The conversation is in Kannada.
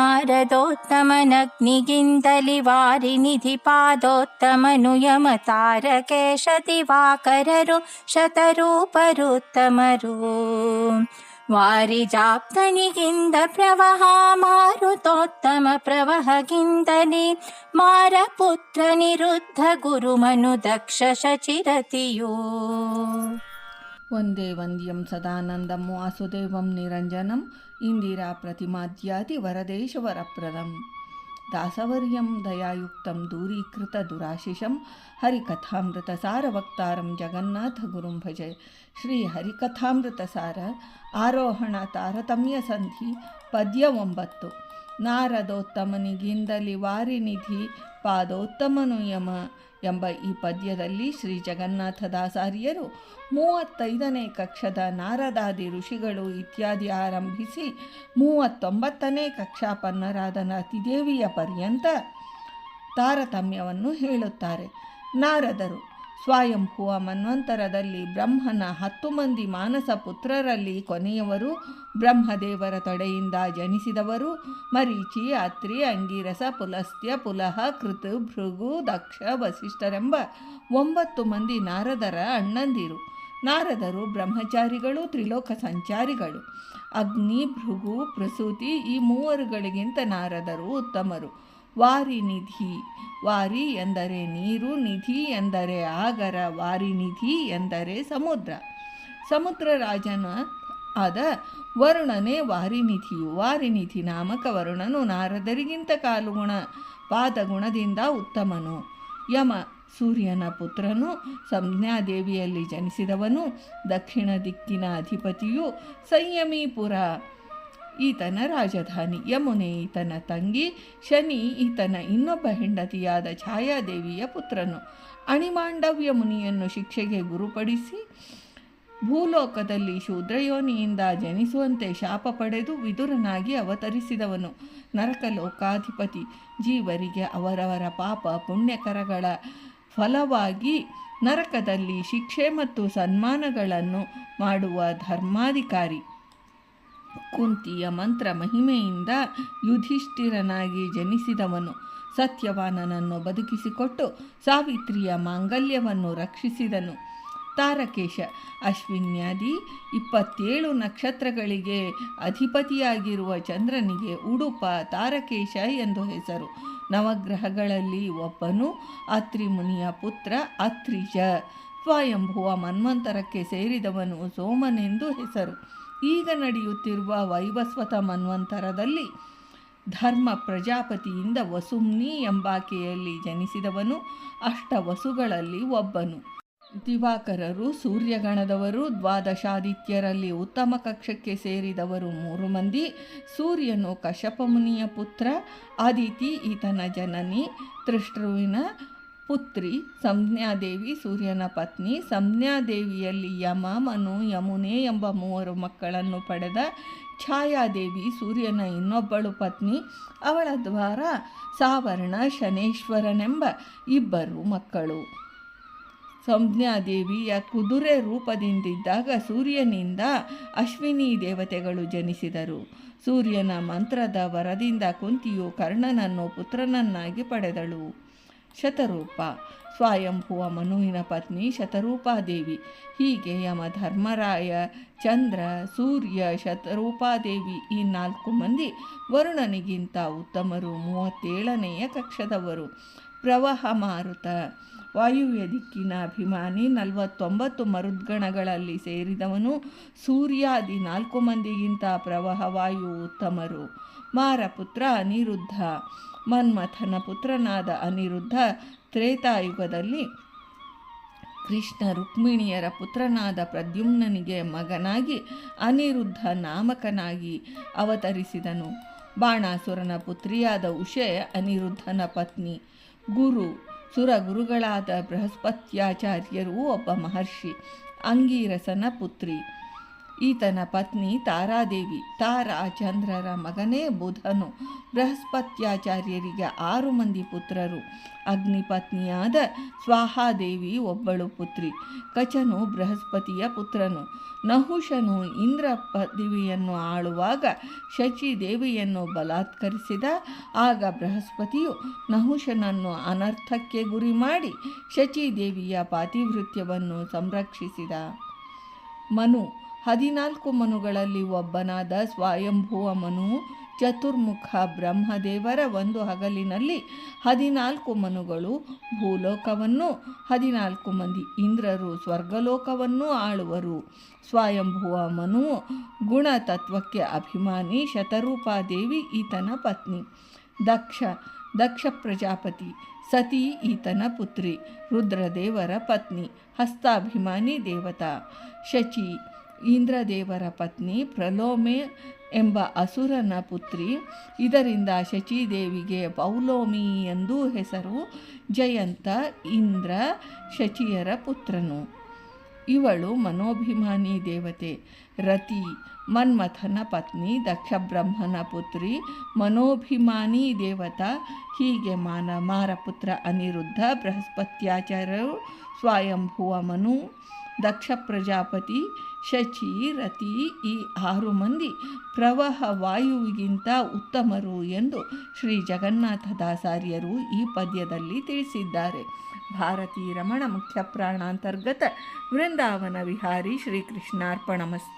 मारदोत्तमनग्नि गिन्दलि वारिनिधि पादोत्तमनु यमतारकेश दिवाकररु शतरूपमरु प्रवहा मारुतोत्तम प्रवह गिन्दली मारपुत्रनिरुद्ध गुरुमनु दक्ष शचिरति वंदे वन्द्यं सदानन्दं वासुदेवं निरञ्जनं इन्दिराप्रतिमाद्याति वरदेशवरप्रदं दासवर्यं दयायुक्तं दूरीकृतदुराशिषं हरिकथामृतसारवक्तारं जगन्नाथगुरुं भजे। सार आरोहण तारतम्यसन्धि पद्य ಒಂಬತ್ತು ನಾರದೋತ್ತಮನಿಗಿಂದಲಿ ವಾರಿನಿಧಿ ಪಾದೋತ್ತಮನು ಯಮ ಎಂಬ ಈ ಪದ್ಯದಲ್ಲಿ ಶ್ರೀ ಜಗನ್ನಾಥದಾಸಾರ್ಯರು ಮೂವತ್ತೈದನೇ ಕಕ್ಷದ ನಾರದಾದಿ ಋಷಿಗಳು ಇತ್ಯಾದಿ ಆರಂಭಿಸಿ ಮೂವತ್ತೊಂಬತ್ತನೇ ಕಕ್ಷಾಪನ್ನರಾದ ನತಿದೇವಿಯ ಪರ್ಯಂತ ತಾರತಮ್ಯವನ್ನು ಹೇಳುತ್ತಾರೆ. ನಾರದರು ಸ್ವಯಂಭುವ ಮನ್ವಂತರದಲ್ಲಿ ಬ್ರಹ್ಮನ ಹತ್ತು ಮಂದಿ ಮಾನಸ ಪುತ್ರರಲ್ಲಿ ಕೊನೆಯವರು ಬ್ರಹ್ಮದೇವರ ತೊಡೆಯಿಂದ ಜನಿಸಿದವರು. ಮರೀಚಿ, ಅತ್ರಿ, ಅಂಗಿರಸ, ಪುಲಸ್ತ್ಯ, ಪುಲಹ, ಕೃತು, ಭೃಗು, ದಕ್ಷ, ವಸಿಷ್ಠರೆಂಬ ಒಂಬತ್ತು ಮಂದಿ ನಾರದರ ಅಣ್ಣಂದಿರು. ನಾರದರು ಬ್ರಹ್ಮಚಾರಿಗಳು, ತ್ರಿಲೋಕ ಸಂಚಾರಿಗಳು. ಅಗ್ನಿ, ಭೃಗು, ಪ್ರಸೂತಿ ಈ ಮೂವರುಗಳಿಗಿಂತ ನಾರದರು ಉತ್ತಮರು. ವಾರಿನಿಧಿ ವಾರಿ ಎಂದರೆ ನೀರು, ನಿಧಿ ಎಂದರೆ ಆಗರ ವಾರಿನಿಧಿ ಎಂದರೆ ಸಮುದ್ರ. ಸಮುದ್ರ ರಾಜನ ಆದ ವರುಣನೇ ವಾರಿನಿಧಿಯು ವಾರಿನಿಧಿ ನಾಮಕ ವರುಣನು ನಾರದರಿಗಿಂತ ಕಾಲುಗುಣ ಪಾದಗುಣದಿಂದ ಉತ್ತಮನು. ಯಮ ಸೂರ್ಯನ ಪುತ್ರನು ಸಂಜ್ಞಾದೇವಿಯಲ್ಲಿ ಜನಿಸಿದವನು, ದಕ್ಷಿಣ ದಿಕ್ಕಿನ ಅಧಿಪತಿಯು ಸಂಯಮೀಪುರ. ಈತನ ರಾಜಧಾನಿ. ಯಮುನೆ ಈತನ ತಂಗಿ, ಶನಿ ಈತನ ಇನ್ನೊಬ್ಬ ಹೆಂಡತಿಯಾದ ಛಾಯಾದೇವಿಯ ಪುತ್ರನು. ಅಣಿಮಾಂಡವ್ಯ ಮುನಿಯನ್ನು ಶಿಕ್ಷೆಗೆ ಗುರುಪಡಿಸಿ ಭೂಲೋಕದಲ್ಲಿ ಶೂದ್ರಯೋನಿಯಿಂದ ಜನಿಸುವಂತೆ ಶಾಪ ಪಡೆದು ವಿದುರನಾಗಿ ಅವತರಿಸಿದವನು. ನರಕಲೋಕಾಧಿಪತಿ. ಜೀವರಿಗೆ ಅವರವರ ಪಾಪ ಪುಣ್ಯಕರಗಳ ಫಲವಾಗಿ ನರಕದಲ್ಲಿ ಶಿಕ್ಷೆ ಮತ್ತು ಸನ್ಮಾನಗಳನ್ನು ಮಾಡುವ ಧರ್ಮಾಧಿಕಾರಿ. ಕುಂತಿಯ ಮಂತ್ರ ಮಹಿಮೆಯಿಂದ ಯುಧಿಷ್ಠಿರನಾಗಿ ಜನಿಸಿದವನು. ಸತ್ಯವಾನನನ್ನು ಬದುಕಿಸಿಕೊಟ್ಟು ಸಾವಿತ್ರಿಯ ಮಾಂಗಲ್ಯವನ್ನು ರಕ್ಷಿಸಿದನು. ತಾರಕೇಶ, ಅಶ್ವಿನ್ಯಾದಿ ಇಪ್ಪತ್ತೇಳು ನಕ್ಷತ್ರಗಳಿಗೆ ಅಧಿಪತಿಯಾಗಿರುವ ಚಂದ್ರನಿಗೆ ಉಡುಪ ತಾರಕೇಶ ಎಂದು ಹೆಸರು. ನವಗ್ರಹಗಳಲ್ಲಿ ಒಬ್ಬನು ಅತ್ರಿಮುನಿಯ ಪುತ್ರ ಅತ್ರಿಜ. ಸ್ವಯಂಭುವ ಮನ್ವಂತರಕ್ಕೆ ಸೇರಿದವನು ಸೋಮನೆಂದು ಹೆಸರು. ಈಗ ನಡೆಯುತ್ತಿರುವ ವೈವಸ್ವತ ಮನ್ವಂತರದಲ್ಲಿ ಧರ್ಮ ಪ್ರಜಾಪತಿಯಿಂದ ವಸುಮ್ನಿ ಎಂಬಾಕೆಯಲ್ಲಿ ಜನಿಸಿದವನು ಅಷ್ಟ ವಸುಗಳಲ್ಲಿ ಒಬ್ಬನು. ದಿವಾಕರರು ಸೂರ್ಯಗಣದವರು, ದ್ವಾದಶಾದಿತ್ಯರಲ್ಲಿ ಉತ್ತಮ ಕಕ್ಷಕ್ಕೆ ಸೇರಿದವರು ಮೂರು ಮಂದಿ, ಸೂರ್ಯನು ಕಶಪಮುನಿಯ ಪುತ್ರ, ಆದಿತಿ ಈತನ ಜನನಿ ತೃಷ್ಟೃವಿನ ಪುತ್ರಿ ಸಂಜ್ಞಾದೇವಿ ಸೂರ್ಯನ ಪತ್ನಿ. ಸಂಜ್ಞಾದೇವಿಯಲ್ಲಿ ಯಮ, ಮನು, ಯಮುನೆ ಎಂಬ ಮೂವರು ಮಕ್ಕಳನ್ನು ಪಡೆದ ಛಾಯಾದೇವಿ ಸೂರ್ಯನ ಇನ್ನೊಬ್ಬಳು ಪತ್ನಿ. ಅವಳ ದ್ವಾರ ಸಾವರ್ಣ, ಶನೇಶ್ವರನೆಂಬ ಇಬ್ಬರು ಮಕ್ಕಳು. ಸಂಜ್ಞಾದೇವಿಯ ಕುದುರೆ ರೂಪದಿಂದಿದ್ದಾಗ ಸೂರ್ಯನಿಂದ ಅಶ್ವಿನಿ ದೇವತೆಗಳು ಜನಿಸಿದರು. ಸೂರ್ಯನ ಮಂತ್ರದ ವರದಿಂದ ಕುಂತಿಯು ಕರ್ಣನನ್ನು ಪುತ್ರನನ್ನಾಗಿ ಪಡೆದಳು. ಶತರೂಪ. ಸ್ವಯಂಭುವ ಮನುವಿನ ಪತ್ನಿ ಶತರೂಪಾದೇವಿ. ಹೀಗೆ ಯಮ ಧರ್ಮರಾಯ ಚಂದ್ರ, ಸೂರ್ಯ, ಶತರೂಪಾದೇವಿ ಈ ನಾಲ್ಕು ಮಂದಿ ವರುಣನಿಗಿಂತ ಉತ್ತಮರು. ಮೂವತ್ತೇಳನೆಯ ಕಕ್ಷದವರು. ಪ್ರವಾಹ ಮಾರುತ. ವಾಯುವ್ಯ ದಿಕ್ಕಿನ ಅಭಿಮಾನಿ ನಲವತ್ತೊಂಬತ್ತು ಮರುದ್ಗಣಗಳಲ್ಲಿ ಸೇರಿದವನು ಸೂರ್ಯಾದಿ ನಾಲ್ಕು ಮಂದಿಗಿಂತ ಪ್ರವಾಹ ವಾಯು ಉತ್ತಮರು. ಮಾರಪುತ್ರ ಅನಿರುದ್ಧ. ಮನ್ಮಥನ ಪುತ್ರನಾದ ಅನಿರುದ್ಧ ತ್ರೇತಾಯುಗದಲ್ಲಿ ಕೃಷ್ಣ ರುಕ್ಮಿಣಿಯರ ಪುತ್ರನಾದ ಪ್ರದ್ಯುಮ್ನನಿಗೆ ಮಗನಾಗಿ ಅನಿರುದ್ಧ ನಾಮಕನಾಗಿ ಅವತರಿಸಿದನು. ಬಾಣಾಸುರನ ಪುತ್ರಿಯಾದ ಉಷೆ ಅನಿರುದ್ಧನ ಪತ್ನಿ. ಗುರು ಸುರಗುರುಗಳಾದ ಬೃಹಸ್ಪತ್ಯಾಚಾರ್ಯರು ಒಬ್ಬ ಮಹರ್ಷಿ ಅಂಗೀರಸನ ಪುತ್ರಿ. ಈತನ ಪತ್ನಿ ತಾರಾದೇವಿ. ತಾರಾ ಚಂದ್ರರ ಮಗನೇ ಬುಧನು. ಬೃಹಸ್ಪತ್ಯಾಚಾರ್ಯರಿಗೆ ಆರು ಮಂದಿ ಪುತ್ರರು. ಅಗ್ನಿಪತ್ನಿಯಾದ ಸ್ವಾಹಾದೇವಿ ಒಬ್ಬಳು ಪುತ್ರಿ. ಕಚನು ಬೃಹಸ್ಪತಿಯ ಪುತ್ರನು. ನಹುಷನು ಇಂದ್ರ ಪದವಿಯನ್ನು ಆಳುವಾಗ ಶಚಿ ದೇವಿಯನ್ನು ಬಲಾತ್ಕರಿಸಿದ. ಆಗ ಬೃಹಸ್ಪತಿಯು ನಹುಷನನ್ನು ಅನರ್ಥಕ್ಕೆ ಗುರಿ ಮಾಡಿ ಶಚಿದೇವಿಯ ಪಾತಿವೃತ್ಯವನ್ನು ಸಂರಕ್ಷಿಸಿದ. ಮನು ಹದಿನಾಲ್ಕು ಮನುಗಳಲ್ಲಿ ಒಬ್ಬನಾದ ಸ್ವಯಂಭುವ ಮನು ಚತುರ್ಮುಖ ಬ್ರಹ್ಮದೇವರ ಒಂದು ಹಗಲಿನಲ್ಲಿ ಹದಿನಾಲ್ಕು ಮನುಗಳು ಭೂಲೋಕವನ್ನು, ಹದಿನಾಲ್ಕು ಮಂದಿ ಇಂದ್ರರು ಸ್ವರ್ಗಲೋಕವನ್ನು ಆಳುವರು. ಸ್ವಯಂಭುವ ಮನು ಗುಣತತ್ವಕ್ಕೆ ಅಭಿಮಾನಿ, ಶತರೂಪಾದೇವಿ ಈತನ ಪತ್ನಿ. ದಕ್ಷ ದಕ್ಷ ಪ್ರಜಾಪತಿ, ಸತಿ ಈತನ ಪುತ್ರಿ, ರುದ್ರದೇವರ ಪತ್ನಿ, ಹಸ್ತಾಭಿಮಾನಿ ದೇವತಾ. ಶಚಿ ಇಂದ್ರದೇವರ ಪತ್ನಿ ಪ್ರಲೋಮೆ ಎಂಬ ಅಸುರನ ಪುತ್ರಿ. ಇದರಿಂದ ಶಚಿದೇವಿಗೆ ಪೌಲೋಮಿ ಎಂದೂ ಹೆಸರು. ಜಯಂತ ಇಂದ್ರ ಶಚಿಯರ ಪುತ್ರನು. ಇವಳು ಮನೋಭಿಮಾನಿ ದೇವತೆ. ರತಿ ಮನ್ಮಥನ ಪತ್ನಿ. ದಕ್ಷ ಬ್ರಹ್ಮನ ಪುತ್ರಿ. ಮನೋಭಿಮಾನಿ ದೇವತಾ. ಹೀಗೆ ಮಾನ ಮಾರಪುತ್ರ ಅನಿರುದ್ಧ ಬೃಹಸ್ಪತ್ಯಾಚಾರ್ಯರು. ಸ್ವಯಂಭುವ ಮನು ದಕ್ಷ ಪ್ರಜಾಪತಿ ಶಚಿ ರತಿ ಈ ಆರು ಮಂದಿ ಪ್ರವಾಹ ವಾಯುವಿಗಿಂತ ಉತ್ತಮರು ಎಂದು ಶ್ರೀ ಜಗನ್ನಾಥ ದಾಸಾರಿಯರು ಈ ಪದ್ಯದಲ್ಲಿ ತಿಳಿಸಿದ್ದಾರೆ. ಭಾರತೀ ರಮಣ ಮುಖ್ಯ ಪ್ರಾಣಾಂತರ್ಗತ ವೃಂದಾವನ ವಿಹಾರಿ ಶ್ರೀಕೃಷ್ಣಾರ್ಪಣಮಸ್ತು.